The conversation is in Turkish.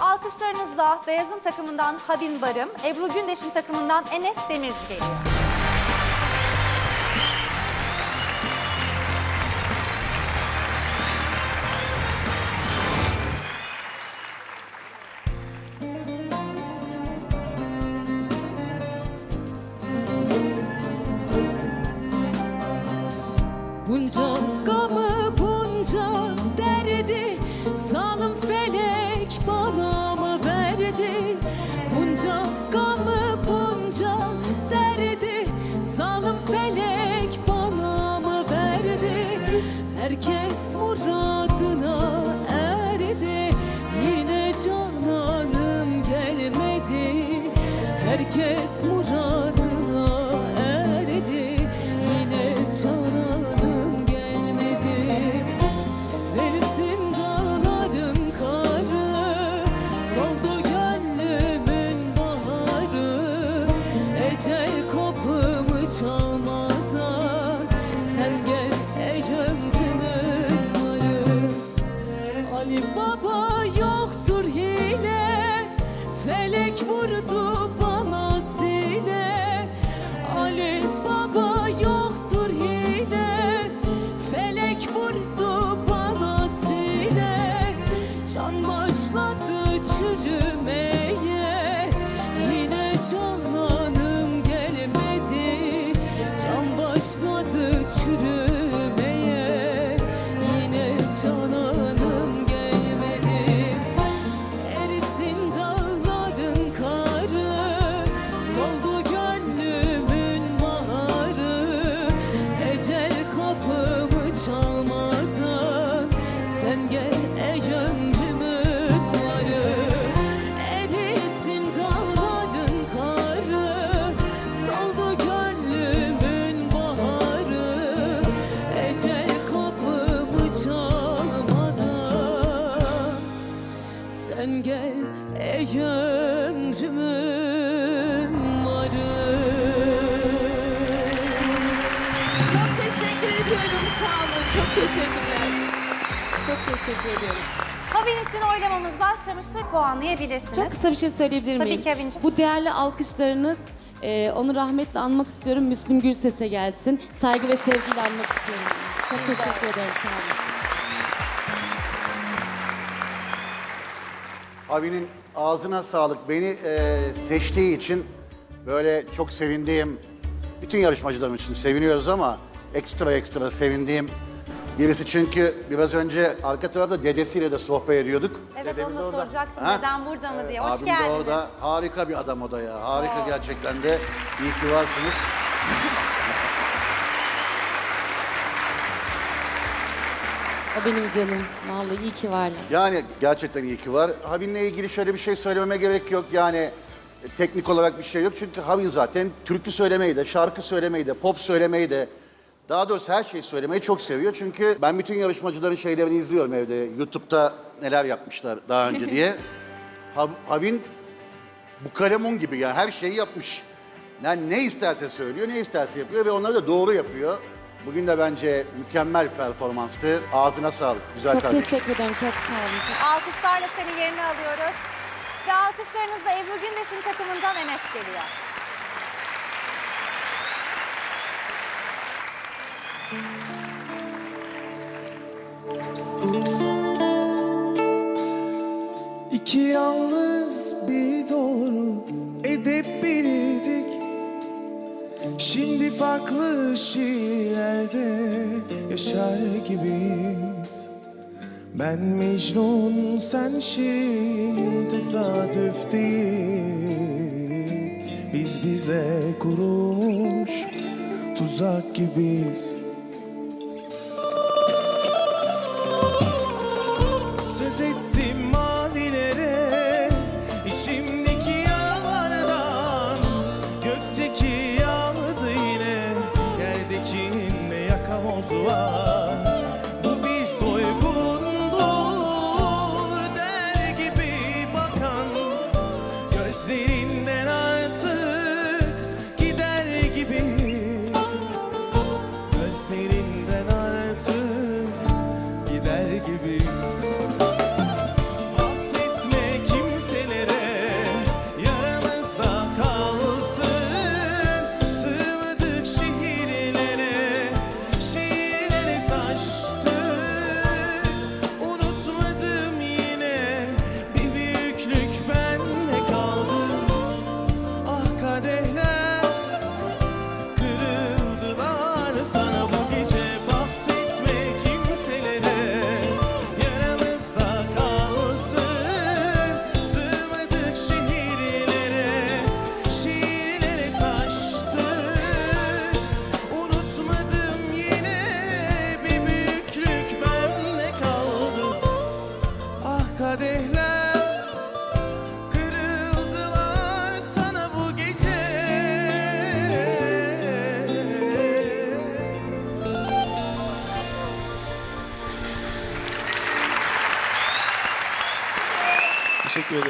Alkışlarınızla Beyaz'ın takımından Habin Barım, Ebru Gündeş'in takımından Enes Demirci geliyor. Bunca gamı bunca derdi Zalim felek bana mı verdi? Herkes muradına erdi Yine cananım gelmedi. Herkes muradına vurdu bana sile Ali Baba yoktur hile Felek vurdu bana sile Can başladı çürümeye. Yine cananım gelmedi. Can başladı çürümeye. Yine cananım sen gel ey ömrümün varı Çok teşekkür ediyorum sağ olun çok teşekkürler Çok teşekkür ediyorum Habin için oylamamız başlamıştır, puanlayabilirsiniz. Çok kısa bir şey söyleyebilir Tabii miyim? ki Evin'ciğim. Bu değerli alkışlarınız e, onu rahmetle anmak istiyorum. Müslüm Gürses'e gelsin. Saygı ve sevgiyle anmak istiyorum. Çok teşekkür ederim. Sağ olun. Abinin ağzına sağlık. Beni e, seçtiği için böyle çok sevindiğim, bütün yarışmacılarım için seviniyoruz ama ekstra ekstra sevindiğim birisi. Çünkü biraz önce arka tarafta dedesiyle de sohbet ediyorduk. Evet onu da soracaktım. Ha? Neden burada mı diye. Hoş Abim de geldiniz. orada. Harika bir adam o da ya. Harika gerçekten de. İyi ki varsınız. O benim canım. Vallahi iyi ki varlar. Yani gerçekten iyi ki var. Havin'le ilgili şöyle bir şey söylememe gerek yok. Yani e, teknik olarak bir şey yok. Çünkü Havin zaten türkü söylemeyi de, şarkı söylemeyi de, pop söylemeyi de, daha doğrusu her şeyi söylemeyi çok seviyor. Çünkü ben bütün yarışmacıların şeylerini izliyorum evde. YouTube'da neler yapmışlar daha önce diye. Hav- Havin bu kalemun gibi yani her şeyi yapmış. Yani ne isterse söylüyor, ne isterse yapıyor ve onları da doğru yapıyor. Bugün de bence mükemmel performanstı. Ağzına sağlık. Güzel Çok kardeşim. teşekkür ederim. Çok sağ olun. Alkışlarla seni yerine alıyoruz. Ve alkışlarınızla Ebru Gündeş'in takımından Enes geliyor. İki yalnız bir doğru edip bilirdik Şimdi farklı şiirlerde Ben Mecnun sen Şirin tesadüf değil. Biz bize kurulmuş tuzak gibiyiz Teşekkür ederim.